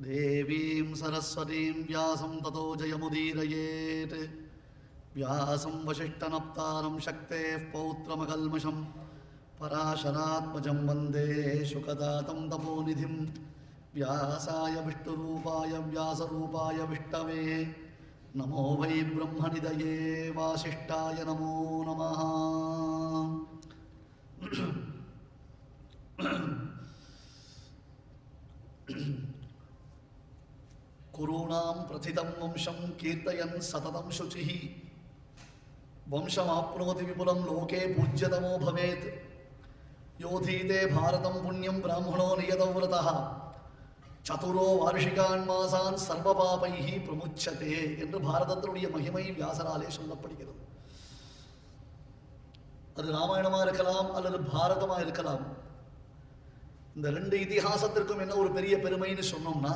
देवीं सरस्वतीं व्यासं ततो जयमुदीरयेत् व्यासं वसिष्ठनप्तारं शक्तेः पौत्रमकल्मषं पराशरात्मजं वन्दे शुकदातं तपोनिधिं व्यासाय विष्णुरूपाय व्यासरूपाय विष्णवे नमो वै ब्रह्मनिदये वासिष्ठाय नमो नमः குரூணாம் பிரதிதம் வம்சம் கீர்த்தயன் சததம் சுச்சிஹி வம்சமாப்னோதி விபுலம் லோகே பூஜ்யதமோ பவேத் யோதீதே பாரதம் புண்ணியம் பிராமணோ நியதவிரதா சதுரோ வார்ஷிகான் மாசான் சர்வபாபைஹி பிரமுச்சதே என்று பாரதத்தினுடைய மகிமை வியாசராலே சொல்லப்படுகிறது அது ராமாயணமாக இருக்கலாம் அல்லது பாரதமாக இருக்கலாம் இந்த ரெண்டு இதிகாசத்திற்கும் என்ன ஒரு பெரிய பெருமைன்னு சொன்னோம்னா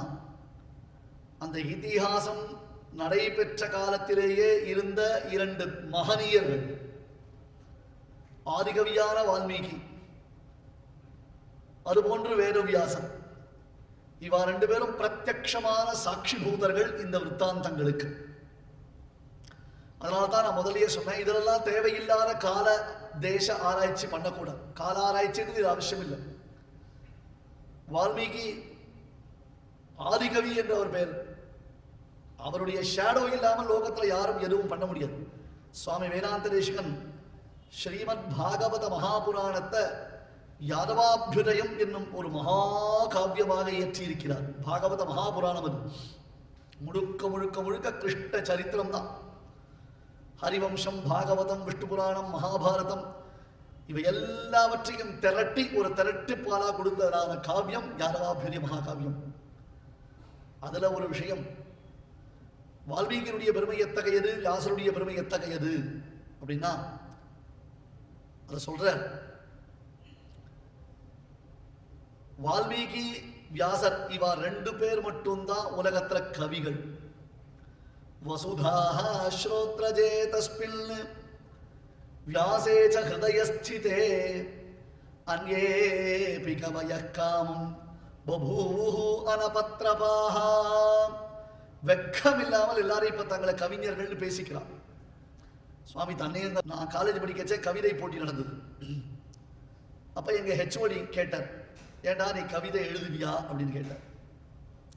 அந்த இதிகாசம் நடைபெற்ற காலத்திலேயே இருந்த இரண்டு மகனீயர்கள் ஆதிகவியான வால்மீகி. அதுபோன்று வேதவியாசன். இவா ரெண்டு பேரும் பிரத்யக்ஷமான சாட்சி பூதர்கள் இந்த விற்த்தாந்தங்களுக்கு. அதனால தான் நான் முதல்லயே சொன்னேன் இதெல்லாம் தேவையில்லாத கால தேச ஆராய்ச்சி பண்ணக்கூடாது. கால ஆராய்ச்சின்றது இது அவசியம் இல்லை வால்மீகி ஆதிகவி என்ற ஒரு பேர். அவருடைய ஷேடோ இல்லாமல் லோகத்தில் யாரும் எதுவும் பண்ண முடியாது. சுவாமி வேதாந்த தேசிகன் ஸ்ரீமத் பாகவத மகாபுராணத்தை யாதவாபியுதயம் என்னும் ஒரு மகா காவியமாக இயற்றியிருக்கிறார். பாகவத மகாபுராணம் அது. முழுக்க முழுக்க முழுக்க கிருஷ்ண சரித்திரம் தான். ஹரிவம்சம் பாகவதம் விஷ்ணு புராணம் மகாபாரதம் இவை எல்லாவற்றையும் திரட்டி ஒரு திரட்டி பாலா கொடுத்ததான காவியம் யாதவாபியுதய மகாகாவியம். அதில் ஒரு விஷயம் வால்மீகியினுடைய பெருமை எத்தகையது? வியாசருடைய பெருமை எத்தகையது? அப்படின்னா அதை சொல்றார் வால்மீகி வியாசர் இவா ரெண்டு பேர் மட்டும்தான் உலகத்துல கவிகள். வசுதாஹா ஸ்ரோத்ரஜே தஸ்மின் வியாசே ச ஹிருதயஸ்திதே. அந்யேபி கவய காமம் பபூவு அனபத்ரபாஹா வெக்கம் இல்லாமல் எல்லாரும் இப்ப தங்களை கவிஞர்கள்னு பேசிக்கிறான். சுவாமி தன்னையே நான் காலேஜ் படிக்கச்சே கவிதை போட்டி நடந்தது. அப்ப எங்க ஹெச்ஓடி கேட்டார் ஏண்டா நீ கவிதை எழுதுவியா? அப்படின்னு கேட்டார்.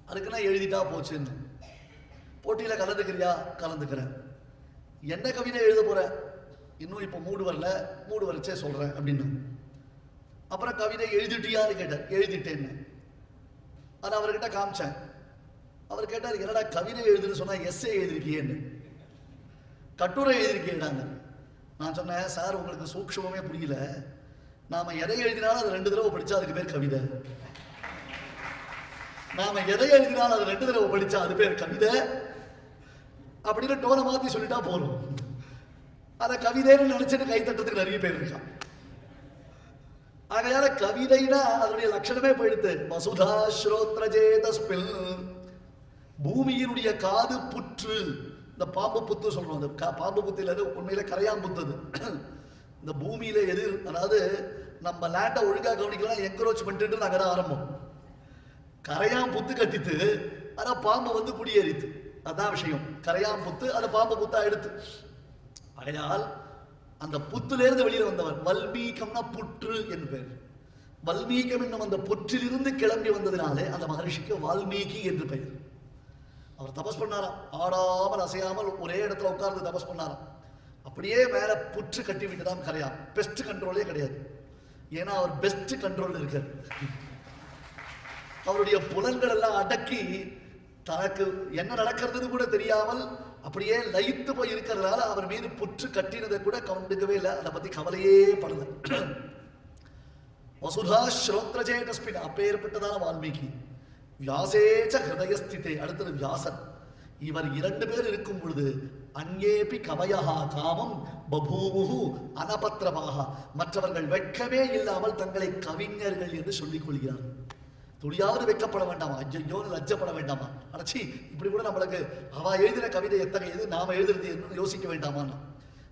அதுக்கு நான் எழுதிட்டா போச்சுன்னு. போட்டியில கலந்துக்கிறியா? கலந்துக்கிறேன். என்ன கவிதை எழுத போற? இன்னும் இப்போ மூடு வரல மூடு வரச்சே சொல்றேன் அப்படின்னு. அப்புறம் கவிதை எழுதிட்டியான்னு கேட்டார். எழுதிட்டேன்னு. அதை அவர்கிட்ட காமிச்சேன். அவர் கேட்டார் என்னடா கவிதை எழுதுன்னு சொன்னா எஸ்ஏ எழுதிருக்கியேன்னு. கட்டுரை எழுதிருக்கேடாங்க நான் சொன்னேன் சார் உங்களுக்கு சூக்ஷமே புரியல. நாம எதை எழுதினாலும் அது ரெண்டு தடவை படிச்சா அதுக்கு பேர் கவிதை. நாம எதை எழுதினாலும் அது ரெண்டு தடவை படிச்சா அது பேர் கவிதை. அப்படின்னு டோனை மாத்தி சொல்லிட்டா போதும். அதை கவிதைன்னு நினைச்சிட்டு கை தட்டத்துக்கு நிறைய பேர் இருக்கான் ஆகையால கவிதைனா அதனுடைய லட்சணமே போயிடுத்து வசுதா ஸ்ரோத்ரஜேதஸ்பில் பூமியினுடைய காது புற்று. இந்த பாம்பு புத்து சொல்றோம். அந்த கா- பாம்பு புத்தில இருந்து உண்மையில கரையான் புத்தது. இந்த பூமியில எது? அதாவது நம்ம லேண்டை ஒழுங்காக கவனிக்கலாம் என்கரோச் பண்ணிட்டு நாங்க தான் ஆரம்பம். கரையான் புத்து கட்டித்து ஆனால் பாம்பு வந்து குடியேறித்து. அதான் விஷயம். கரையான் புத்து அதை பாம்பு புத்தா எடுத்து. ஆகையால் அந்த புத்துலேருந்து வெளியில் வந்தவர் வல்மீகம்னா புற்று என்று பேர். வல்மீகம் என்னும் அந்த புற்றிலிருந்து கிளம்பி வந்ததினாலே அந்த மகரிஷிக்கு வால்மீகி என்று பெயர். அவர் தபஸ் பண்ணாராம். ஆடாமல் அசையாமல் ஒரே இடத்துல உட்கார்ந்து தபஸ் பண்ணாராம். அப்படியே மேலே புற்று கட்டி விட்டுதான் கரையா பெஸ்ட் கண்ட்ரோலே கிடையாது. ஏன்னா அவர் பெஸ்ட் கண்ட்ரோல் இருக்கார். அவருடைய புலன்கள் எல்லாம் அடக்கி தனக்கு என்ன நடக்கிறதுன்னு கூட தெரியாமல் அப்படியே லயித்து போய் இருக்கிறதுனால அவர் மீது புற்று கட்டினதை கூட கவனிக்கவே இல்லை. அதை பத்தி கவலையே படல. வசுதா ஸ்ரோத்ரஜேதஸ்மின் அப்பேற்பட்டதான வால்மீகி. வியாசேச்ச ஹிருதயஸ்திதே அடுத்தது வியாசன். இவர் இரண்டு பேர் இருக்கும் பொழுது அங்கேபி கவயா காமம் பபூமுகு அனபத்திரமாக மற்றவர்கள் வெட்கமே இல்லாமல் தங்களை கவிஞர்கள் என்று சொல்லிக் கொள்கிறார்கள். துளியாவது வெட்கப்பட வேண்டாமா? ஐயோ லஜ்ஜப்பட வேண்டாமா? அடைச்சி இப்படி கூட நம்மளுக்கு அவ எழுதின கவிதை எத்தகையது நாம எழுதுறது என்று யோசிக்க வேண்டாமான்னு.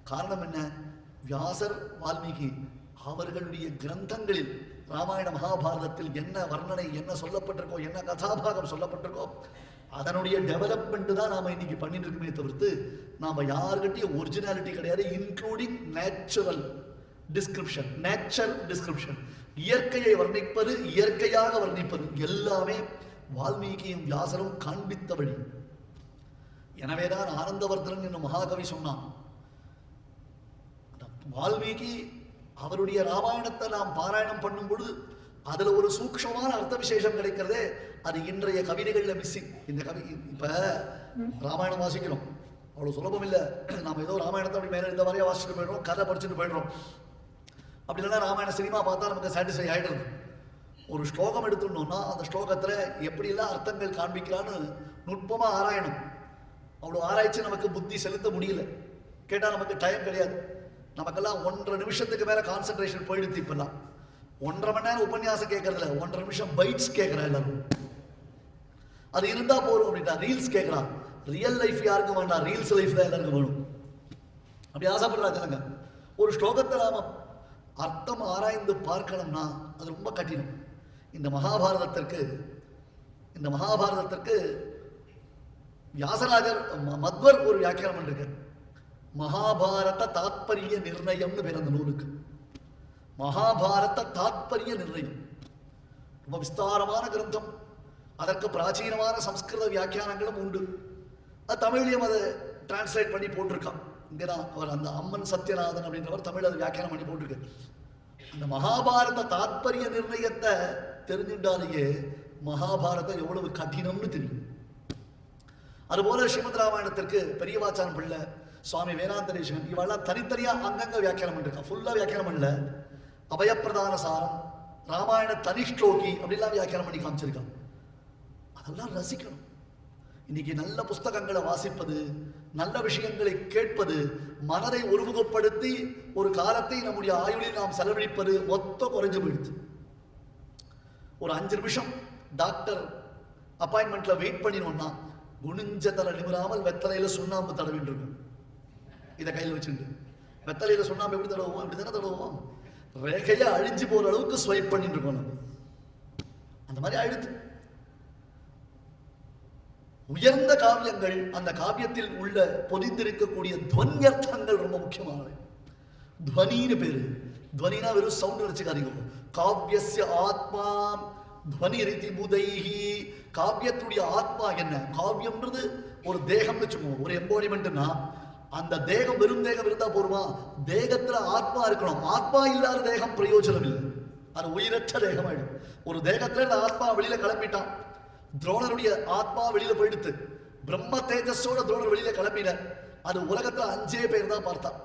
காரணம் என்ன? வியாசர் வால்மீகி அவர்களுடைய கிரந்தங்களில் ராமாயண மகாபாரதத்தில் என்ன வர்ணனை என்ன சொல்லப்பட்டிருக்கோ என்ன கதாபாகம் சொல்லப்பட்டிருக்கோ அதனுடைய டெவலப்மெண்ட் தான் நாம இன்னைக்கு பண்ணிட்டு இருக்கோமே தவிர்த்து நாம யாருக்கிட்டையும் ஒரிஜினாலிட்டி கிடையாது including natural description nature description இயற்கையை வர்ணிப்பது இயற்கையாக வர்ணிப்பது எல்லாமே வால்மீகியும் வியாசரும் காண்பித்த வழி. எனவேதான் ஆனந்தவர்தனன் என்னும் மகாகவி சொன்னான். வால்மீகி அவருடைய ராமாயணத்தை நாம் பாராயணம் பண்ணும் பொழுது அதுல ஒரு சூக்ஷமான அர்த்த விசேஷம் கிடைக்கிறதே அது இன்றைய கவிதைகள்ல மிஸ்ஸிங் இந்த கவி இப்ப ராமாயணம் வாசிக்கிறோம். அவ்வளவு சுலபம் இல்ல. நாம ஏதோ ராமாயணத்தை அப்படி மேல இந்த மாதிரியே வாசிச்சுட்டு போயிடுறோம் கதை படிச்சுட்டு போயிடுறோம். அப்படி இல்லைன்னா ராமாயண சினிமா பார்த்தா நமக்கு சாட்டிஸ்ஃபை ஆயிடுறது. ஒரு ஸ்லோகம் எடுத்துட்டோம்னா அந்த ஸ்லோகத்துல எப்படியெல்லாம் அர்த்தங்கள் காண்பிக்கலான்னு நுட்பமா ஆராயணும். அவ்வளோ ஆராய்ச்சி நமக்கு புத்தி செலுத்த முடியல. கேட்டா நமக்கு டைம் கிடையாது. நமக்கெல்லாம் ஒன்றரை நிமிஷத்துக்கு மேலே கான்சென்ட்ரேஷன் போயிடுத்து இப்பெல்லாம். ஒன்றரை மணி நேரம் உபன்யாசம் கேட்கறதில்ல ஒன்றரை நிமிஷம் பைட்ஸ் கேட்கறா எல்லாரும். அது இருந்தால் போதும் அப்படின்னா ரீல்ஸ் கேட்கறான் ரியல் லைஃப் யாருக்கும் வேண்டாம். ரீல்ஸ் லைஃப் தான் எல்லாருக்கும் வேணும். அப்படி ஆசைப்படுறாங்க இல்லைங்க ஒரு ஸ்லோகத்தை நாம அர்த்தம் ஆராய்ந்து பார்க்கணும்னா அது ரொம்ப கடினம். இந்த மகாபாரதத்திற்கு இந்த மகாபாரதத்திற்கு வியாசராஜர் மத்வர் ஒரு வியாக்கியானம் பண்ணிருக்கார். மகாபாரத தாத்பரிய நிர்ணயம்னு பேர் அந்த நூலுக்கு. மகாபாரத தாத்பரிய நிர்ணயம். ரொம்ப விஸ்தாரமான கிரந்தம். அதற்கு பிராச்சீனமான சம்ஸ்கிருத வியாக்கியானங்களும் உண்டு. அது தமிழ்லையும் அதை டிரான்ஸ்லேட் பண்ணி போட்டிருக்கான். இங்கே தான் அவர் அந்த அம்மன் சத்யநாதன் அப்படின்றவர் தமிழ் அதை வியாக்கியானம் பண்ணி போட்டிருக்கார். அந்த மகாபாரத தாத்பரிய நிர்ணயத்தை தெரிஞ்சுட்டாலேயே மகாபாரதம் எவ்வளவு கடினம்னு தெரியும். அதுபோல ஸ்ரீமத் ராமாயணத்திற்கு பெரியவாச்சான் பிள்ளை சுவாமி வேதாந்தரேஷன் இவெல்லாம் தனித்தனியாக அங்கங்க வியாக்கியானம் பண்ணிருக்கா. ஃபுல்லாக வியாக்கியானம் பண்ணல. அபயப்பிரதான சாரம் ராமாயண தனிஷ்டோகி அப்படிலாம் வியாக்கியானம் பண்ணி காமிச்சிருக்கான் அதெல்லாம் ரசிக்கணும். இன்னைக்கு நல்ல புஸ்தகங்களை வாசிப்பது நல்ல விஷயங்களை கேட்பது மனதை ஒருமுகப்படுத்தி ஒரு காலத்தை நம்முடைய ஆயுளில் நாம் செலவழிப்பது மொத்தம் குறைஞ்சு போயிடுது. ஒரு அஞ்சு நிமிஷம் டாக்டர் அப்பாயின்மெண்ட்ல வெயிட் பண்ணினோம்னா குனிஞ்ச தலை நிமிராமல் வெத்தலையில சுண்ணாம்பு தடவிட்டு இருக்கும். இதை கையில் வச்சுட்டு வெத்தலையில சுண்ணாம்பு எப்படி தடவுவோம்? அப்படி தானே தடவுவோம்? ரேகையாக அழிஞ்சு போற அளவுக்கு ஸ்வைப் பண்ணிட்டு இருக்கோம் நம்ம. அந்த மாதிரி அழுத்து உயர்ந்த காவியங்கள் அந்த காவியத்தில் உள்ள பொதிந்திருக்கக்கூடிய துவன்யர்த்தங்கள் ரொம்ப முக்கியமானவை துவனின்னு பேரு. துவனினா வெறும் சவுண்ட் வச்சுக்காதீங்க. காவியசிய ஆத்மா துவனி ரீதி புதைகி காவியத்துடைய ஆத்மா என்ன? காவியம்ன்றது ஒரு தேகம் வச்சுக்கோங்க. ஒரு எம்போடிமெண்ட்னா அந்த தேகம் வெறும் தேகம் இருந்தா போருமா? தேகத்துல ஆத்மா இருக்கணும். ஆத்மா இல்லாத தேகம் பிரயோஜனம் இல்லை அது உயிரற்ற தேகம் ஆயிடும் ஒரு தேகத்துல இந்த ஆத்மா வெளியில கிளம்பிட்டான். துரோணருடைய ஆத்மா வெளியில போயிடுத்து. பிரம்ம தேஜஸோட துரோணர் வெளியில கிளம்பினார். அது உலகத்துல அஞ்சே பேர் தான் பார்த்தான்.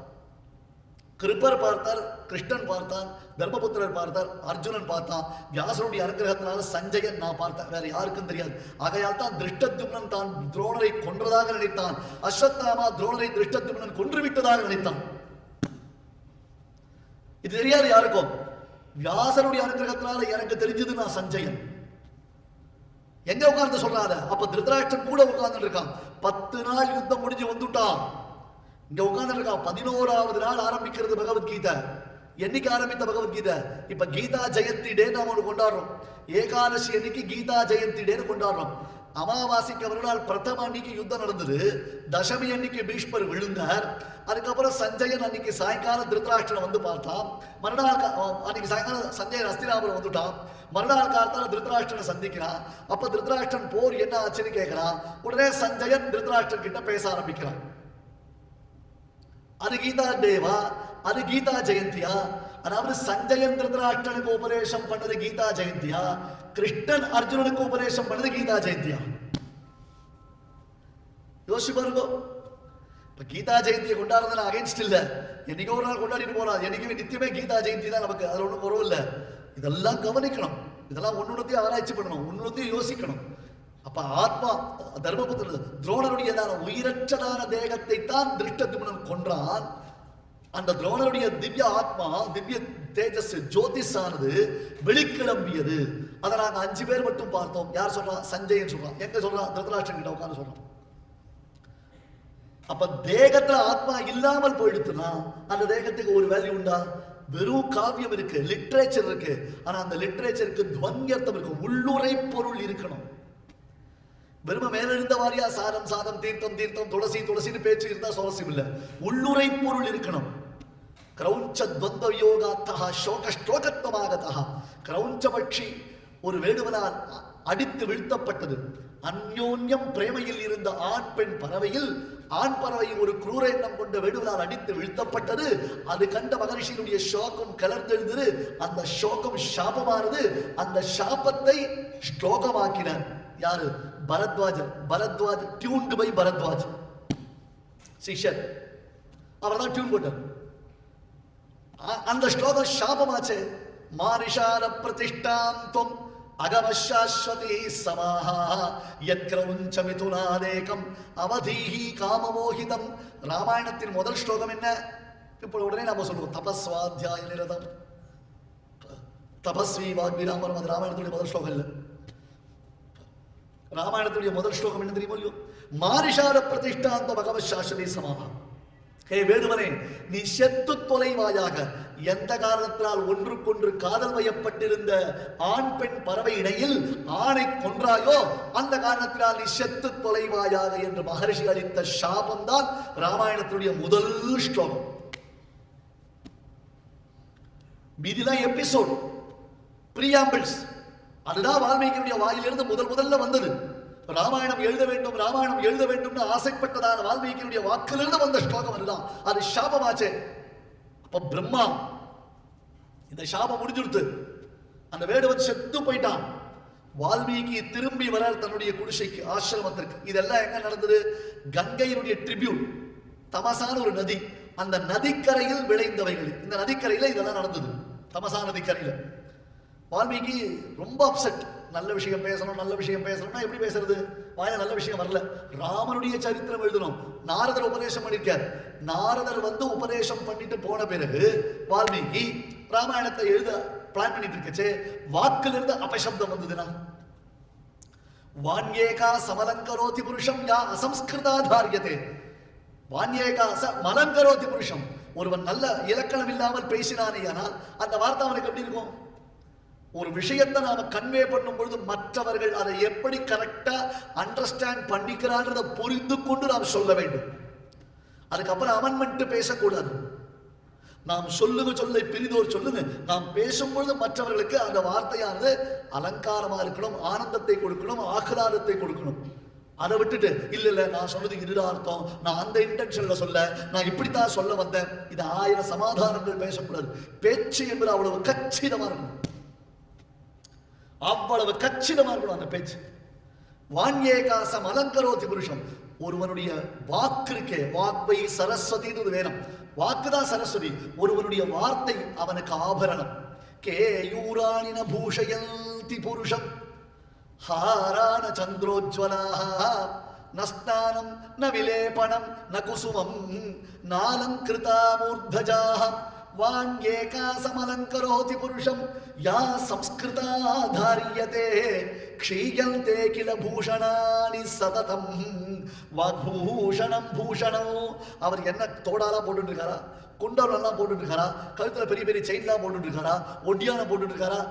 கிருப்பர் பார்த்தார் கிருஷ்ணன் பார்த்தான் தர்மபுத்திரர் பார்த்தார் அர்ஜுனன் பார்த்தான் வியாசனுடைய அனுகிரகத்தினால சஞ்சயன் நான் பார்த்தேன் வேற யாருக்கும் தெரியாது. ஆகையால் தான் திருஷ்டத்யும்னன் தான் துரோணரை கொன்றதாக நினைத்தான். அஸ்வத்தாமா துரோணரை திருஷ்டத்யும்னன் கொன்று விட்டதாக நினைத்தான். இது தெரியாது யாருக்கும். வியாசனுடைய அனுகிரகத்தினால எனக்கு தெரிஞ்சது நான் சஞ்சயன். எங்க உட்கார்ந்து சொல்றாரு? அப்ப திருதராட்சன் கூட உட்கார்ந்து இருக்கான். பத்து நாள் யுத்தம் முடிஞ்சு வந்துட்டான். இங்க உட்கார்ந்து பதினோராவது நாள் ஆரம்பிக்கிறது பகவத்கீதை. என்னைக்கு ஆரம்பித்த பகவத்கீதை? இப்ப கீதா ஜெயந்தி டே நாம ஒன்று கொண்டாடுறோம். ஏகாதசி அன்னைக்கு கீதா ஜெயந்தி டேன்னு கொண்டாடுறோம். அமாவாசைக்கு மறுநாள் பிரதம அன்னைக்கு யுத்தம் நடந்தது. தசமி அன்னைக்கு பீஷ்மர் விழுந்தார். அதுக்கப்புறம் சஞ்சயன் அன்னைக்கு சாயங்காலம் திருத்தராஷ்டிரன் வந்து பார்த்தான். மறுநாள் அன்னைக்கு சாயங்காலம் சஞ்சயன் அஸ்தினாபுரம் வந்துட்டான். மறுநாள் காலத்தால திருத்தராஷ்டிரனை சந்திக்கிறான். அப்ப திருத்தராஷ்டிரன் போர் என்ன ஆச்சுன்னு கேட்கிறான் உடனே சஞ்சயன் திருத்தராஷ்டிரன் கிட்ட பேச ஆரம்பிக்கிறான். அது கீதா டேவா அது கீதா ஜெயந்தியா அதாவது சஞ்சயன் திருதராஷ்டிரனுக்கு உபதேசம் பண்ணது கீதா ஜெயந்தியா கிருஷ்ணன் அர்ஜுனனுக்கு உபதேசம் பண்ணது கீதா ஜெயந்தியா யோசிச்சு பாருங்க இப்ப கீதா ஜெயந்தியை கொண்டாடுறதுல அகைன்ஸ்ட் இல்ல என்னைக்கோ ஒரு நாள் கொண்டாடிட்டு போறோம் என்னைக்குமே நித்தியமே கீதா ஜெயந்தி தான் நமக்கு அதுல ஒன்றும் குறவு இல்ல இதெல்லாம் கவனிக்கணும் இதெல்லாம் ஒன்னொன்னத்தையும் ஆராய்ச்சி பண்ணணும் ஒன்னொன்னத்தையும் யோசிக்கணும் அப்ப ஆத்மா தர்மபுத்திர துரோணருடையதான உயிரற்றதான தேகத்தை தான் திருஷ்டத்துமனன் கொன்றான். அந்த துரோணருடைய திவ்ய ஆத்மா திவ்ய தேஜஸ் ஜோதிஷானது வெளிக்கிளம்பியது. அதை நாங்கள் அஞ்சு பேர் மட்டும் பார்த்தோம். யார் சொல்றா? சஞ்சயன் சொல்றான் எங்க சொல்றான் திருதராஷ்டன் கிட்ட உட்காந்து சொல்றான் அப்ப தேகத்துல ஆத்மா இல்லாமல் போயிடுத்துனா அந்த தேகத்துக்கு ஒரு வேல்யூ உண்டா? வெறும் காவியம் இருக்கு லிட்ரேச்சர் இருக்கு. ஆனா அந்த லிட்ரேச்சருக்கு துவங்கியர்த்தம் இருக்கு. உள்ளுரை பொருள் இருக்கணும். வெறும மேலெழுந்த வாரியா சாரம் சாதம் தீர்த்தம் தீர்த்தம் துளசி துளசின்னு பேச்சு இருந்தா சுவாரஸ்யம் இல்ல. உள்ளுரை பொருள் இருக்கணும். கிரௌஞ்ச துவந்த யோகாத்தா சோக ஸ்லோகத்துவமாகத்தா கிரௌஞ்ச பட்சி ஒரு வேடுவனால் அடித்து வீழ்த்தப்பட்டது. அந்யோன்யம் பிரேமையில் இருந்த ஆண் பெண் பறவையில் ஆண் பறவை ஒரு குரூர எண்ணம் கொண்ட வேடுவனால் அடித்து வீழ்த்தப்பட்டது. அது கண்ட மகரிஷியினுடைய சோகம் கலர்ந்தெழுந்தது. அந்த சோகம் சாபமானது. அந்த சாபத்தை ஸ்லோகமாக்கினார் யாரு? பரத்வாஜர். Bharadwaj tuned by Bharadwaj. சிஷர் அவர் தான் டியூன் போட்டார் அந்த ஸ்லோகம் சாபமாச்சு. மாரிஷார பிரதிஷ்டாம் துவம் அகமசாஸ்வதி சமாஹா. யத்ரவுஞ்ச மிதுனாதேகம் அவதீஹி காமமோகிதம். ராமாயணத்தின் முதல் ஸ்லோகம் என்ன? இப்போ உடனே நம்ம சொல்லுவோம். தபஸ்வாத்தியாய நிரதம். தபஸ்வி வாக்விராமரம் அது ராமாயணத்துடைய முதல் ஸ்லோகம் இல்லை. ராமாயணத்துடைய முதல் ஸ்லோகம் என்ன தெரியுமோ இல்லையோ? மாரிஷார பிரதிஷ்டாந்த பகவத் சாஸ்வதி சமாஹா ஹே வேடுவனே நீ செத்து தொலைவாயாக எந்த காரணத்தினால் ஒன்றுக்கொன்று காதல் வயப்பட்டிருந்த ஆண் பெண் பறவை இடையில் ஆணை கொன்றாயோ அந்த காரணத்தினால் நீ செத்து தொலைவாயாக என்று மகரிஷி அளித்த சாபம்தான் ராமாயணத்துடைய முதல் ஸ்லோகம். மீதிதான் எபிசோட் பிரியாம்பிள்ஸ் அதுதான் வால்மீகியுடைய வாயிலிருந்து முதல் முதல்ல வந்தது. ராமாயணம் எழுத வேண்டும் ராமாயணம் எழுத வேண்டும்னு ஆசைப்பட்டதான வால்மீகியுடைய வாக்கிலிருந்து வந்த ஸ்லோகம் அதுதான். அது சாபமாச்சே. அப்ப பிரம்மா இந்த சாபம் முடிஞ்சுடுத்து. அந்த வேடுவன் செத்து போயிட்டான். வால்மீகி திரும்பி வர தன்னுடைய குடிசைக்கு ஆசிரமத்திற்கு. இதெல்லாம் எங்க நடந்தது? கங்கையினுடைய ட்ரிபியூட் தமசான ஒரு நதி. அந்த நதிக்கரையில் விளைந்தவைகள் இந்த நதிக்கரையில இதெல்லாம் நடந்தது. தமசா நதிக்கரையில. வால்மீகி ரொம்ப அப்செட் நல்ல விஷயம் பேசணும் நல்ல விஷயம் பேசணும்னா எப்படி பேசுறது? வாயில நல்ல விஷயம் வரல. ராமனுடைய சரித்திரம் எழுதணும். நாரதர் உபதேசம் பண்ணிருக்கார் நாரதர் வந்து உபதேசம் பண்ணிட்டு போன பிறகு வால்மீகி ராமாயணத்தை எழுத பிளான் பண்ணிட்டு இருக்கச்சு வாக்கிலிருந்து அபசப்தம் வந்ததுனா வான்யேகா சமலங்கரோதி புருஷம் யா அசம்ஸ்கிருதாதாரியதே. வான்யேகா ச மலங்கரோதி புருஷம். ஒருவன் நல்ல இலக்கணம் இல்லாமல் பேசினானே ஆனால் அந்த வார்த்தை அவனுக்கு எப்படி இருக்கும்? ஒரு விஷயத்தை நாம கன்வே பண்ணும் பொழுது மற்றவர்கள் அதை எப்படி கரெக்டா அண்டர்ஸ்டாண்ட் பண்ணிக்கிறான்றதை புரிந்து கொண்டு நாம் சொல்ல வேண்டும். அதுக்கப்புறம் அமன்மெண்ட் பேசக்கூடாது. நாம் சொல்லுங்க சொல்லை பிரிதோர் சொல்லுங்க. நாம் பேசும்பொழுது மற்றவர்களுக்கு அந்த வார்த்தையானது அலங்காரமா இருக்கணும் ஆனந்தத்தை கொடுக்கணும் ஆஹ்லாதத்தை கொடுக்கணும். அதை விட்டுட்டு இல்ல இல்ல நான் சொன்னது இதுதான் அர்த்தம். நான் அந்த இன்டென்ஷன்ல சொல்ல நான் இப்படித்தான் சொல்ல வந்தேன். இது ஆயிரம் சமாதானங்கள் பேசக்கூடாது. பேச்சு என்பது அவ்வளவு கச்சிதமா இருக்கணும். அவ்வளவு கச்சிதமா இருக்கணும் அந்த பேச்சு. வான்யேகாசம் அலங்கரோதி புருஷம். ஒருவனுடைய வாக்கு இருக்கே வாக்வை சரஸ்வதின்னு வேணும் வாக்குதான் சரஸ்வதி. ஒருவனுடைய வார்த்தை அவனுக்கு ஆபரணம். கேயூராணின பூஷயந்தி புருஷம். ஹாரான சந்திரோஜ்வலாக நஸ்தானம் ந விலேபணம் ந குசுமம். நாலங்கிருதா மூர்தஜாக வாங்கேகா சமலங்கரோதி புருஷம் யா சம்ஸ்கிருதா தாரியதே க்ஷீயந்தே கில பூஷணானி சததம் வாக்பூஷணம் பூஷணம் அவர் என்ன தோடாலாம் போட்டுட்டு இருக்காரா குண்டவரெல்லாம் போட்டுட்டு இருக்காரா கழுத்தில் பெரிய பெரிய செயின்லாம் போட்டுட்டு இருக்காரா ஒட்டியான போட்டுட்டு இருக்காரா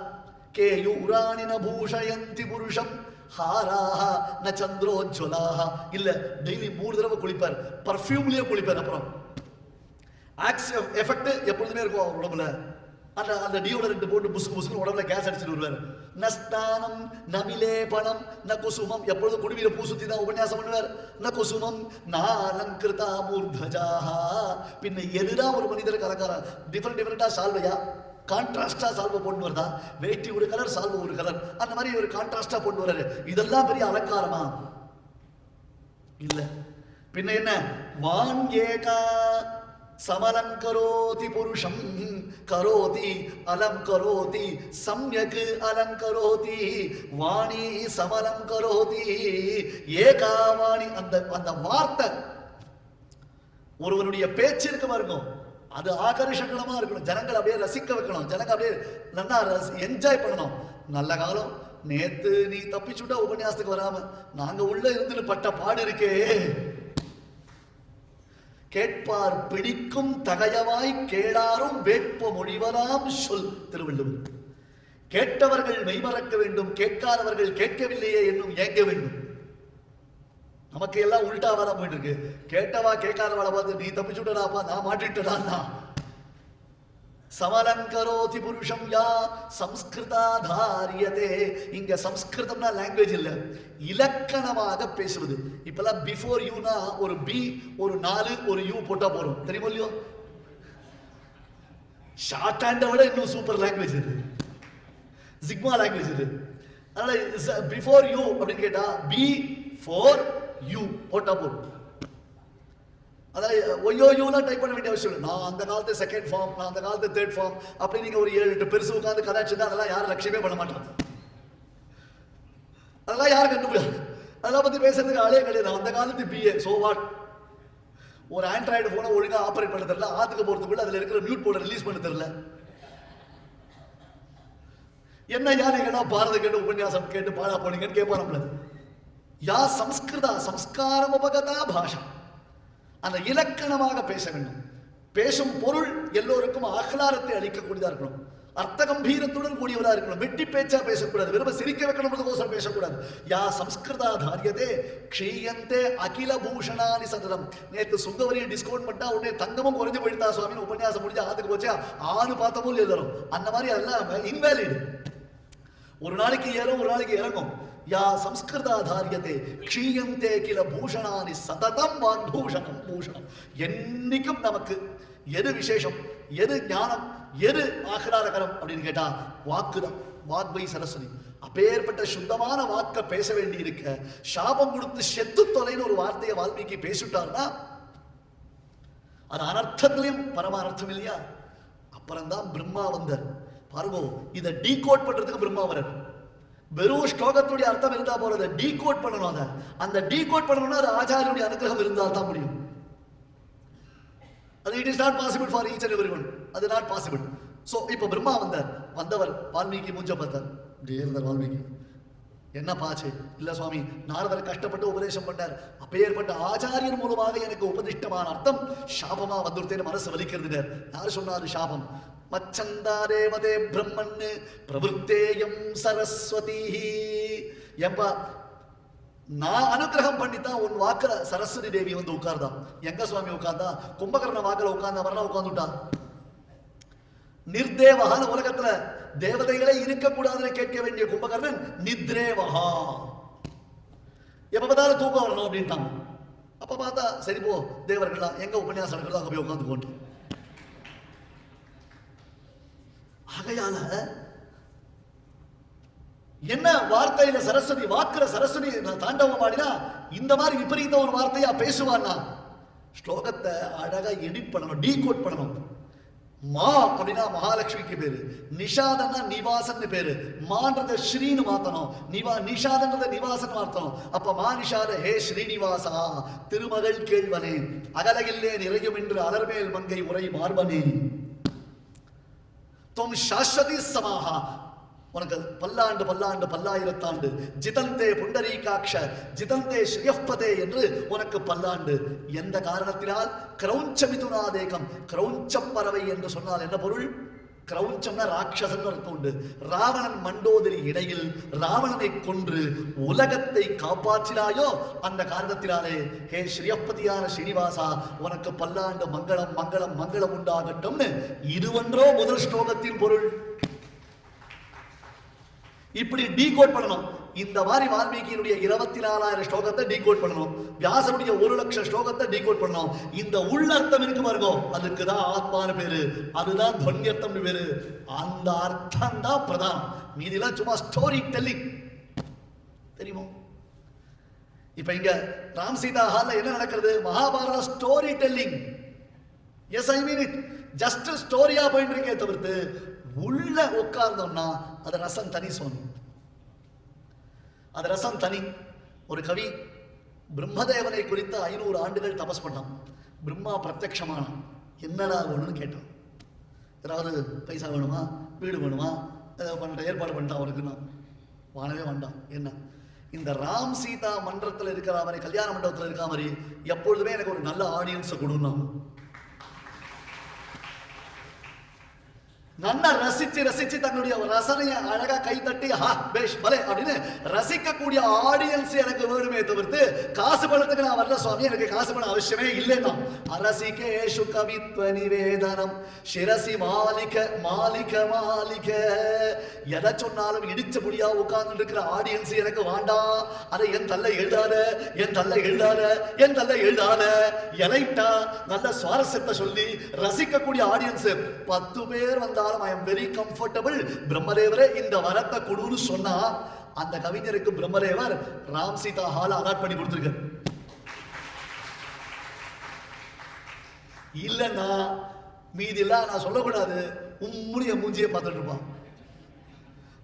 கே யூராணின பூஷயந்தி புருஷம் ஹாராக ந சந்திரோஜ்வலாக இல்லை டெய்லி மூணு தடவை குளிப்பார். பர்ஃப்யூம்லேயே குளிப்பார் அப்புறம். ஆக்ஸ் எஃபெக்ட் எப்பொழுதுமே இருக்கும் அவர் உடம்புல. அந்த அந்த டியோடரண்ட் போட்டு புசுக்கு புசுக்கு உடம்புல கேஸ் அடிச்சுட்டு வருவார். நஸ்தானம் நமிலே பணம் ந குசுமம். எப்பொழுதும் குடுமீர பூ சுத்தி தான் உபன்யாசம் பண்ணுவார். ந குசுமம் நாலங்கிருதா மூர்தஜாஹா. பின்ன எதுதான் ஒரு மனிதருக்கு அலங்காரம் டிஃப்ரெண்ட் டிஃப்ரெண்டா சால்வையா? கான்ட்ராஸ்டா சால்வை போட்டு வருதா? வேட்டி ஒரு கலர் சால்வை ஒரு கலர் அந்த மாதிரி ஒரு கான்ட்ராஸ்டா போட்டு வர்றாரு. இதெல்லாம் பெரிய அலங்காரமா? இல்ல. பின்ன என்ன? சமலம் கரோதி புருஷம் கரோதி அலம் கரோதி சம்யக் அலங்கரோதி வாணி சமலம் கரோதி. ஏகா வாணி அந்த அந்த வார்த்தை ஒருவனுடைய பேச்சு இருக்கமா இருக்கும் அது ஆகர்ஷகமா இருக்கணும். ஜனங்கள் அப்படியே ரசிக்க வைக்கணும். ஜனங்க அப்படியே நல்லா என்ஜாய் பண்ணணும். நல்ல காலம். நேத்து நீ தப்பிச்சுட்டா உபன்யாசத்துக்கு வராம நாங்க உள்ள இருந்துட்டு பட்ட பாடு இருக்கே. கேட்பார் பிடிக்கும் தகையவாய் கேளாரும் வேட்ப மொழிவராம் சொல் திருவள்ளுவர். கேட்டவர்கள் மெய்மறக்க வேண்டும் கேட்காதவர்கள் கேட்கவில்லையே என்னும் ஏங்க வேண்டும்? நமக்கு எல்லாம் உள்டாவாதான் போயிட்டு இருக்கு. கேட்டவா கேட்காதவாட பார்த்து நீ தப்பிச்சுட்டடாப்பா நான் மாட்டிட்டடா சமலங்கரோதி புருஷம் யா சம்ஸ்கிருதாதாரியதே. இங்க சம்ஸ்கிருதம்னா லாங்குவேஜ் இல்ல. இலக்கணமாக பேசுவது. இப்பெல்லாம் பிஃபோர் யூனா ஒரு பி ஒரு நாலு ஒரு யூ போட்டா போறோம் தெரியுமா இல்லையோ? ஷார்ட் ஹேண்டை விட இன்னும் சூப்பர் லாங்குவேஜ் இது. சிக்மா லாங்குவேஜ் இது. அதனால பிஃபோர் யூ அப்படின்னு கேட்டா பி ஃபோர் யூ போட்டா போறோம் அதாவது ஒய்யோ யூலாம் டைப் பண்ண வேண்டிய அவசியம் இல்லை. நான் அந்த காலத்து செகண்ட் ஃபார்ம் நான் அந்த காலத்து தேர்ட் ஃபார்ம் அப்படி நீங்கள் ஒரு ஏழு எட்டு பெருசு உட்காந்து கதாச்சு அதெல்லாம் யாரும் லட்சியமே பண்ண மாட்டாங்க. அதெல்லாம் யாரும் கண்டுபிடியாது அதெல்லாம் பற்றி பேசுறதுக்கு ஆளே கிடையாது. அந்த காலத்து பிஏ சோ வாட் ஒரு ஆண்ட்ராய்டு ஃபோனை ஒழுங்காக ஆப்ரேட் பண்ண தெரியல. ஆத்துக்கு போகிறதுக்குள்ள அதில் இருக்கிற மியூட் போட ரிலீஸ் பண்ண தெரியல. என்ன யார் என்ன பாரத கேட்டு உபன்யாசம் கேட்டு பாடா போனீங்கன்னு கேட்பான் நம்மளது யா சம்ஸ்கிருதா? சம்ஸ்காரம் உபகதா பாஷா. அந்த இலக்கணமாக பேச வேண்டும். பேசும் பொருள் எல்லோருக்கும் ஆகலாரத்தை அளிக்கக்கூடியதாக இருக்கணும். அர்த்த கம்பீரத்துடன் கூடியவராக இருக்கணும். வெட்டி பேச்சா பேசக்கூடாது. வெறும் சிரிக்க வைக்கணும்ன்றதுக்கோசரம் பேசக்கூடாது. யா சம்ஸ்கிருதா தாரியதே க்ஷீயந்தே அகில பூஷணானி சததம். நேத்து சுங்கவரியை டிஸ்கவுண்ட் பண்ணா உடனே தங்கமும் குறைஞ்சு போயிட்டா சுவாமின்னு உபன்யாசம் முடிஞ்சு ஆத்துக்கு போச்சா. ஆணு பார்த்தமும் எழுதுறோம். அந்த மாதிரி அதெல்லாம் இன்வேலிடு ஒரு நாளைக்கு ஏறும் ஒரு நாளைக்கு இறங்கும். யா சம்ஸ்கிருதாதாரியதே க்ஷீயந்தே கில பூஷணானி சததம் வாக்பூஷணம் பூஷணம் என்னைக்கும் நமக்கு எது விசேஷம் எது ஞானம் எது ஆஹ்லாதகரம் அப்படின்னு கேட்டா வாக்குதான் வாக்வை சரஸ்வதி. அப்பேற்பட்ட சுத்தமான வாக்க பேச வேண்டி இருக்க சாபம் கொடுத்து செத்து தொலைன்னு ஒரு வார்த்தையை வால்மீகி பேசிட்டார்னா அது அனர்த்தத்திலையும் பரமார்த்தம் இல்லையா? அப்புறம்தான் பிரம்மா வந்தார். பாருங்க இதை டீகோட் பண்றதுக்கு பிரம்மா வரார் வெறும் ஸ்லோகத்துடைய அர்த்தம் இருந்தா போறது. டீகோட் பண்ணணும் அதை. அந்த டீகோட் பண்ணணும்னா அது ஆச்சாரியனுடைய அனுகிரகம் இருந்தால் தான் முடியும். அது it is not possible for each and every one அது நாட் பாசிபிள் ஸோ இப்போ பிரம்மா வந்தார். வந்தவர் வால்மீகி மூஞ்ச பார்த்தார். இப்படியே இருந்தார் வால்மீகி. என்ன பாச்சு இல்ல சுவாமி நாரதர் கஷ்டப்பட்டு உபதேசம் பண்ணார். அப்பேற்பட்ட ஆச்சாரியன் மூலமாக எனக்கு உபதிஷ்டமான அர்த்தம். சாபமா வந்துருத்தேன்னு மனசு வலிக்கிறது யார் சொன்னார் சாபம்? மச்சந்தா தேவதே பிரம்மன்னு பிரவருத்தேயம் சரஸ்வதி எப்பா நான் அனுகிரகம் பண்ணித்தான் உன் வாக்குல சரஸ்வதி தேவி வந்து உட்கார்ந்தா எங்க சுவாமி உட்கார்ந்தா? கும்பகர்ண வாக்குல உட்கார்ந்த வரலாம் உட்கார்ந்துட்டா நிர்தேவகான உலகத்துல தேவதைகளே இருக்கக்கூடாதுன்னு கேட்க வேண்டிய கும்பகர்ணன் நித்ரேவகா எப்ப பார்த்தாலும் தூக்கம் வரணும் அப்படின்ட்டாங்க. அப்ப பார்த்தா சரி போ தேவர்கள்லாம் எங்க உபன்யாசம் நடக்கிறதோ அங்க போய் உட்காந்து கொண்டு ஆகையால என்ன வார்த்தையில சரஸ்வதி வாக்குற சரஸ்வதி நான் தாண்டவம் ஆடினா இந்த மாதிரி விபரீத ஒரு வார்த்தையா பேசுவான்னா? ஸ்லோகத்தை அழகா எடிட் பண்ணணும் டீ கோட் பண்ணணும். மா அப்படின்னா மகாலட்சுமிக்கு பேரு. நிஷாதன்னா நிவாசன் பேரு. மான்றத ஸ்ரீன்னு மாத்தணும். நிவா நிஷாதன்றத நிவாசன் மாத்தணும். அப்ப மா நிஷாத ஹே ஸ்ரீனிவாசா திருமகள் கேள்வனே அகலகில்லே நிறையும் என்று அலர்மேல் மங்கை உரை மார்பனே. துவம் சாஸ்வதி சமாஹா உனக்கு பல்லாண்டு பல்லாண்டு பல்லாயிரத்தாண்டு. ஜிதந்தே புண்டரீகாட்ச ஜிதந்தே ஸ்ரீயப்பதே என்று உனக்கு பல்லாண்டு. எந்த காரணத்தினால்? கிரௌஞ்ச மிதுனாதேகம் கிரௌஞ்ச பறவை என்று சொன்னால் என்ன பொருள்? கிரௌச்சம்னா ராட்சசன் அர்த்தம் உண்டு. ராவணன் மண்டோதரி இடையில் ராவணனை கொன்று உலகத்தை காப்பாற்றினாயோ அந்த காரணத்தினாலே ஹே ஸ்ரீயப்பதியான ஸ்ரீனிவாசா உனக்கு பல்லாண்டு மங்களம் மங்களம் மங்களம் உண்டாகட்டும்னு இதுவன்றோ முதல் ஸ்லோகத்தின் பொருள். இப்படி டீகோட் பண்ணணும். இந்த மாதிரி வால்மீகியினுடைய இருபத்தி நாலாயிரம் ஸ்லோகத்தை டீகோட் பண்ணணும். வியாசனுடைய ஒரு லட்சம் ஸ்லோகத்தை டீகோட் பண்ணணும். இந்த உள்ளர்த்தம் இருக்கு பாருங்க. அதுக்கு தான் ஆத்மான்னு பேரு. அதுதான் துவன்யர்த்தம்னு பேரு. அந்த அர்த்தம் தான் பிரதானம். மீதிலாம் சும்மா ஸ்டோரி டெல்லிங் தெரியுமோ? இப்ப இங்க ராம் சீதா ஹால்ல என்ன நடக்கிறது? Mahabharata storytelling yes I mean it just ஸ்டோரியா போயிட்டு இருக்கே தவிர்த்து உள்ள உட்கார்ந்தோம்னா அது ரசம் தனி சொன்னோம் அது ரசம் தனி. ஒரு கவி பிரம்மதேவனை குறித்து ஐநூறு ஆண்டுகள் தபஸ் பண்ணான். பிரம்மா பிரத்யக்ஷமானான் என்னடா வேணும்னு கேட்டான். ஏதாவது பைசா வேணுமா? வீடு வேணுமா? ஏதாவது ஏற்பாடு பண்ணிட்டான் அவருக்குன்னா வாழவே வானவே வேண்டாம். என்ன? இந்த ராம் சீதா மன்றத்தில் இருக்கிற மாதிரி கல்யாண மண்டபத்தில் இருக்கிற மாதிரி எப்பொழுதுமே எனக்கு ஒரு நல்ல ஆடியன்ஸை கொடுன்னா நல்லா ரசிச்சு ரசிச்சு தன்னுடைய ரசனையை அழகா கை தட்டி ஹா பேஷ் பலே அப்படின்னு ரசிக்கக்கூடிய ஆடியன்ஸ் எனக்கு வேணுமே தவிர்த்து காசு பணத்துக்கு நான் வரல சுவாமி. எனக்கு காசு பணம் அவசியமே இல்லைன்னா அரசிகேஷு கவித்வ நிவேதனம். சிரசி மாலிக மாலிக மாலிக. எதை சொன்னாலும் இடிச்ச முடியா உட்கார்ந்து இருக்கிற ஆடியன்ஸ் எனக்கு வேண்டாம் அதை என் தள்ள எழுதாத என் தள்ள எழுதாத என் தள்ள எழுதாத எலைட்டா நல்ல சுவாரஸ்யத்தை சொல்லி ரசிக்கக்கூடிய ஆடியன்ஸ் பத்து பேர் வந்தாலும் ஐ எம் வெரி கம்ஃபர்டபுள் பிரம்மதேவரே இந்த வரத்தை கொடுன்னு சொன்னா அந்த கவிஞருக்கு பிரம்மதேவர் ராம் சீதா ஹால் அலாட் பண்ணி கொடுத்துருக்காரு. இல்லைன்னா மீதி எல்லாம் நான் சொல்லக்கூடாது. உம்முடைய மூஞ்சியை பார்த்துட்டு இருப்பான்.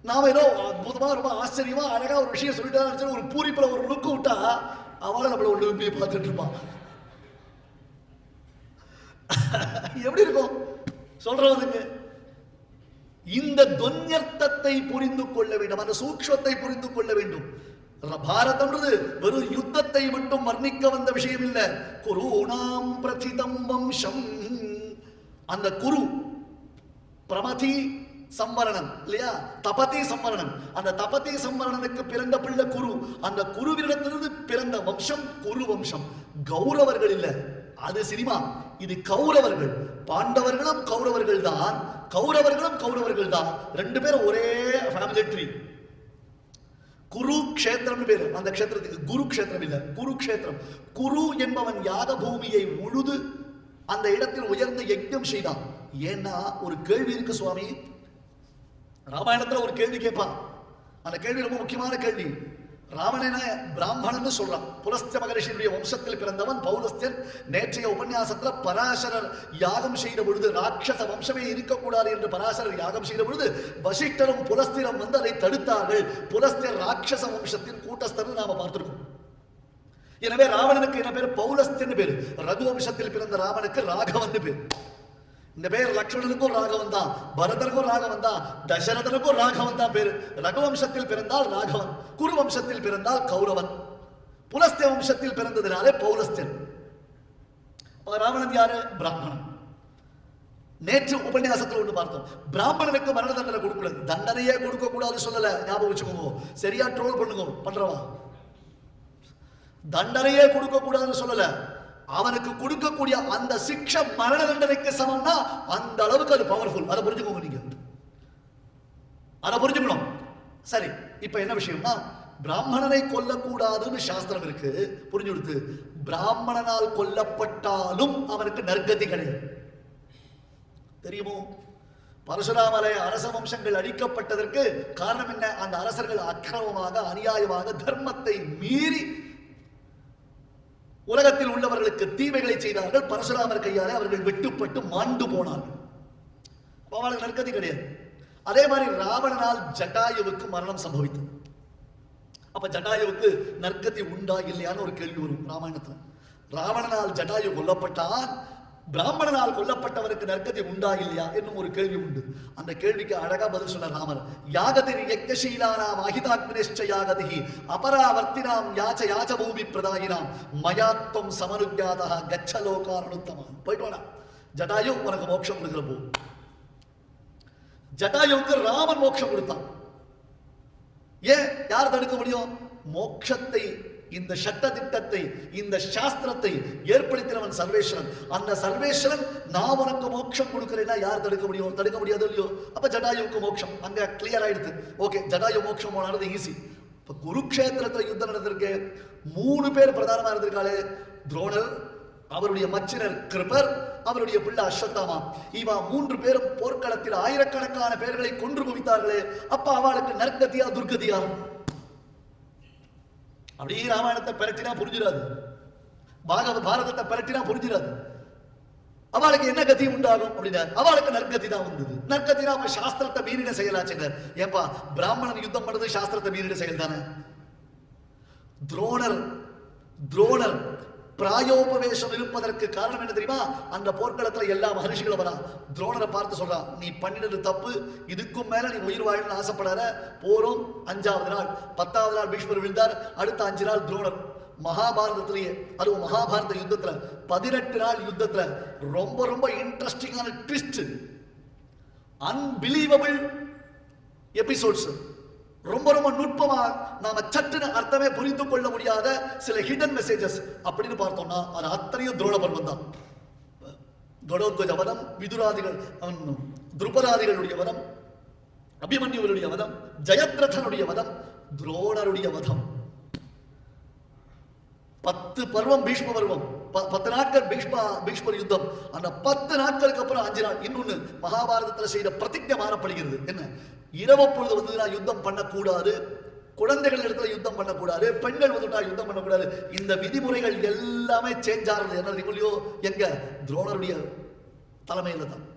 நாம ஏதோ அற்புதமா ரொம்ப ஆச்சரியமா அழகா ஒரு விஷயம் சொல்லிட்டா ஒரு பூரிப்புல ஒரு லுக்கு விட்டா அவளை நம்மள ஒன்று விரும்பி பார்த்துட்டு இருப்பான். எப்படி இருக்கும்? சொல்றவனுக்கு. இந்த தொன்யர்த்தத்தை புரிந்து கொள்ள வேண்டும். அந்த சூக்ஷ்மத்தை புரிந்து கொள்ள வேண்டும். பாரதம்ன்றது வெறும் யுத்தத்தை மட்டும் வர்ணிக்க வந்த விஷயம் இல்ல குருணாம் பிரதிதம் வம்சம். அந்த குரு பிரமதி சம்வரணம் இல்லையா? தபதி சம்வரணம். அந்த தபதி சம்வரணனுக்கு பிறந்த பிள்ளை குரு. அந்த குருவினிடத்திலிருந்து பிறந்த வம்சம் குரு வம்சம். கௌரவர்கள் இல்ல. அது சினிமா. இது கௌரவர்கள். பாண்டவர்களும் கௌரவர்கள் தான் கௌரவர்களும் கௌரவர்கள் தான் ரெண்டு பேரும் ஒரே ஃபேமிலி ட்ரீ குருக்ஷேத்திரம் பேரு. அந்த க்ஷேத்திரத்துக்கு குருக்ஷேத்திரம் இல்ல. குருக்ஷேத்திரம். குரு என்பவன் யாக பூமியை உழுது அந்த இடத்தில் உயர்ந்த யஜ்ஞம் செய்தான். ஏன்னா ஒரு கேள்வி இருக்கு சுவாமி. ராமாயணத்துல ஒரு கேள்வி கேட்பான். அந்த கேள்வி ரொம்ப முக்கியமான கேள்வி. ராவணனை பிராமணன் சொல்றான். புலஸ்திய மகரிஷியுடைய வம்சத்தில் பிறந்தவன் பௌலஸ்தியன் நேற்றைய உபன்யாசத்துல பராசரர் யாகம் செய்த பொழுது ராட்சச வம்சமே இருக்கக்கூடாது என்று பராசரர் யாகம் செய்த பொழுது வசிஷ்டரும் புலஸ்திரம் வந்து அதை தடுத்தார்கள். புலஸ்தியர் ராட்சச வம்சத்தின் கூட்டஸ்தர் நாம பார்த்திருக்கோம். எனவே ராவணனுக்கு என்ன பேர்? பௌலஸ்தியன் பேர். ரகுவம்சத்தில் பிறந்த ராவனுக்கு ராகவன் பேர். இந்த பேர் லக்ஷ்மணனுக்கும் ராகவன் தான் பரதனுக்கும் ராகவன் தான் தசரதனுக்கும் ராகவன் தான் பேர். ரகுவம்சத்தில் பிறந்தால் ராகவன் குரு வம்சத்தில் பிறந்தால் கௌரவன். புலஸ்திய வம்சத்தில் பிறந்ததினாலே பௌலஸ்தியன் ராவணன் யாரு? பிராமணன். நேற்று உபன்யாசத்தில் ஒன்று பார்த்தோம். பிராமணனுக்கு மரண தண்டனை கொடுக்கல தண்டனையே கொடுக்க கூடாது சொல்லல. ஞாபகம் வச்சுக்கோங்க. சரியா ட்ரோல் பண்ணுங்க. பண்றவா? தண்டனையே கொடுக்க கூடாதுன்னு சொல்லல. அவனுக்கு கொடுக்கக்கூடிய அந்த சிக்ஷை மரண தண்டனைக்கு சமம்னா அந்த அளவுக்கு அது பவர்ஃபுல் அதை புரிஞ்சுக்கோங்க நீங்க. அதை புரிஞ்சுக்கணும். சரி இப்ப என்ன விஷயம்னா பிராமணனை கொல்லக்கூடாதுன்னு சாஸ்திரம் இருக்கு. புரிஞ்சு கொடுத்து பிராமணனால் கொல்லப்பட்டாலும் அவனுக்கு நற்கதி கிடையாது. தெரியுமோ? பரசுராமலை அரச வம்சங்கள் அழிக்கப்பட்டதற்கு காரணம் என்ன? அந்த அரசர்கள் அக்கிரமமாக அநியாயமாக தர்மத்தை மீறி உலகத்தில் உள்ளவர்களுக்கு தீமைகளை செய்தார்கள். பரசுராமர் கையாலே அவர்கள் வெட்டுப்பட்டு மாண்டு போனார்கள். அப்ப அவளுக்கு நற்கதி கிடையாது. அதே மாதிரி ராவணனால் ஜட்டாயுவுக்கு மரணம் சம்பவித்தது. அப்ப ஜட்டாயுவுக்கு நற்கதி உண்டா இல்லையான்னு ஒரு கேள்வி வரும் ராமாயணத்துல. ராவணனால் ஜட்டாயு கொல்லப்பட்டான். பிராமணனால் கொல்லப்பட்டவருக்கு நற்கதி உண்டா இல்லையா என்னும் ஒரு கேள்வி உண்டு. அந்த கேள்விக்கு அழகா பதில் சொன்னார் ராமர். யாகதிர் யக்ஞசீலானாம் அகிதாக்னிஷ்ட யாகதிஹி அபராவர்த்தினாம் யாச்ச யாச்ச பூமி பிரதாயினாம் மயாத்வம் சமனுஜாதா கச்சலோகாரணுத்தமான் போயிட்டு வாடா. ஜட்டாயு உனக்கு மோட்சம் கொடுக்கிற போ. ஜடாயுக்கு ராமன் மோட்சம் கொடுத்தான். ஏன்? யார் தடுக்க முடியும்? மோட்சத்தை இந்த சட்ட திட்டத்தை இந்த சாஸ்திரத்தை ஏற்படுத்தினவன் சர்வேஸ்வரன். அந்த சர்வேஸ்வரன் நான் உனக்கு மோட்சம் கொடுக்கிறேன்னா யார் தடுக்க முடியும்? தடுக்க முடியாது இல்லையோ? அப்ப ஜடாயுவுக்கு மோட்சம். அங்க கிளியர் ஆயிடுது. ஓகே ஜடாயு மோட்சம் போனாலும் ஈஸி இப்ப குருக்ஷேத்திரத்துல யுத்தம் நடந்திருக்கு. மூணு பேர் பிரதானமா இருந்திருக்காளே. துரோணர் அவருடைய மச்சினர் கிருபர் அவருடைய பிள்ளை அஸ்வத்தாமா. இவா மூன்று பேரும் போர்க்களத்தில் ஆயிரக்கணக்கான பேர்களை கொன்று குவித்தார்களே. அப்ப அவளுக்கு நற்கதியா துர்கதியா? அப்படியே ராமாயணத்தை பரட்டினா புரிஞ்சிடாது பாகவ பாரதத்தை பரட்டினா புரிஞ்சிடாது அவளுக்கு என்ன கதி உண்டாகும் அப்படின்னா அவளுக்கு நற்கதி தான் வந்தது நற்கதினா அவன் சாஸ்திரத்தை மீறின செயலாச்சுங்க. ஏப்பா பிராமணன் யுத்தம் பண்ணது சாஸ்திரத்தை மீறின செயல் தானே துரோணர் துரோணர் பிராயோபவேஷம் இருப்பதற்கு காரணம் என்ன தெரியுமா? அந்த போர்க்களத்துல எல்லா மகர்ஷிகளும் வரா. துரோணரை பார்த்து சொல்றான் நீ பண்ணினது தப்பு இதுக்கும் மேல நீ உயிர் வாழணும்னு ஆசைப்படாத. போறோம் அஞ்சாவது நாள். பத்தாவது நாள் பீஷ்மர் விழுந்தார் அடுத்த அஞ்சு நாள் துரோணர். மகாபாரதத்திலேயே அதுவும் மகாபாரத யுத்தத்துல பதினெட்டு நாள் யுத்தத்துல ரொம்ப ரொம்ப இன்ட்ரெஸ்டிங்கான ட்விஸ்ட் அன்பிலீவபிள் எபிசோட்ஸ் ரொம்ப ரொம்ப நுட்பமாக நாம சட்டுன்னு அர்த்தமே புரிந்து கொள்ள முடியாத சில ஹிடன் மெசேஜஸ் அப்படின்னு பார்த்தோம்னா அது அத்தனையும் துரோண பர்வம் தான். கடோத்கஜ வதம் விதுராதிகள் அவன் வதம் அபிமன்யுவருடைய வதம் ஜெயத்ரதனுடைய வதம் துரோணருடைய வதம் பத்து பருவம் பீஷ்ம பருவம். பத்து நாட்கள் பீஷ்மா பீஷ்மர் யுத்தம். அந்த பத்து நாட்களுக்கு அப்புறம் அஞ்சு நாள். இன்னொன்று மகாபாரதத்தில் செய்த பிரதிஜை மாறப்படுகிறது. என்ன? இரவு பொழுது வந்து நான் யுத்தம் பண்ணக்கூடாது. குழந்தைகள் இடத்துல யுத்தம் பண்ணக்கூடாது. பெண்கள் வந்துட்டா யுத்தம் பண்ணக்கூடாது. இந்த விதிமுறைகள் எல்லாமே சேஞ்ச் ஆகிறது. என்ன தெரியுமோ இல்லையோ எங்க? துரோணருடைய தலைமையில் தான்